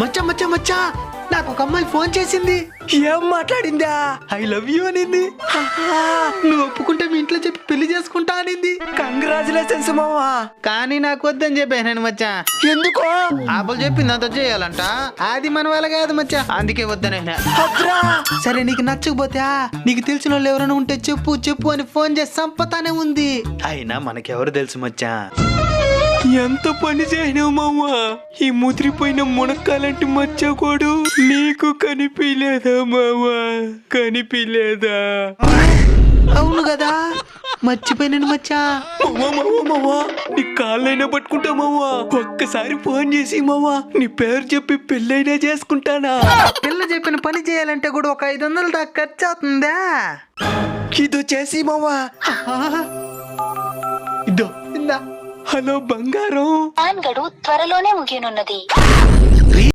మచ్చా మచ్చా మచ్చా నాకు ఒక అమ్మాయి ఫోన్ చేసింది. ఏం మాట్లాడిందా? ఐ లవ్ యూ అనింది. నువ్వు ఒప్పుకుంటే మీ ఇంట్లో చెప్పి పెళ్ళి చేసుకుంటా అనింది. కంగ్రాచులేషన్స్ మావా. కానీ నాకు వద్దని చెప్పాను మచ్చా. ఎందుకో? ఆపలు చెప్పింది అంత చేయాలంట. అది మన వల్ల కాదు మచ్చా. అందుకే వద్దనే అద్రా సరే నీకు నచ్చకపోతే నీకు తెలిసిన వాళ్ళు ఎవరైనా ఉంటే చెప్పు చెప్పు అని ఫోన్ చేసి సంపతానే ఉంది. అయినా మనకెవరు తెలుసు మచ్చా? ఎంత పని చేయనావు మావా? ఈ ముదిరిపోయిన మునక్కాలంటి మచ్చకోడు నీకు కనిపించలేదా మావా? కనిపించలేదా అవును కదా మర్చిపోయినాను మచ్చా. మావా మావా మావా నీ కాళ్ళైనా పట్టుకుంటా మావా. ఒక్కసారి ఫోన్ చేసి మావా నీ పేరు చెప్పి పెళ్ళైనా చేసుకుంటానా? పిల్ల చెప్పిన పని చేయాలంటే కూడా ఒక ఐదు వందలు దాకా ఖర్చు అవుతుందా? ఇదో చేసి మావా. ఇదో. ఇందా. హలో బంగారం. పాన్ త్వరలోనే ముగియనున్నది.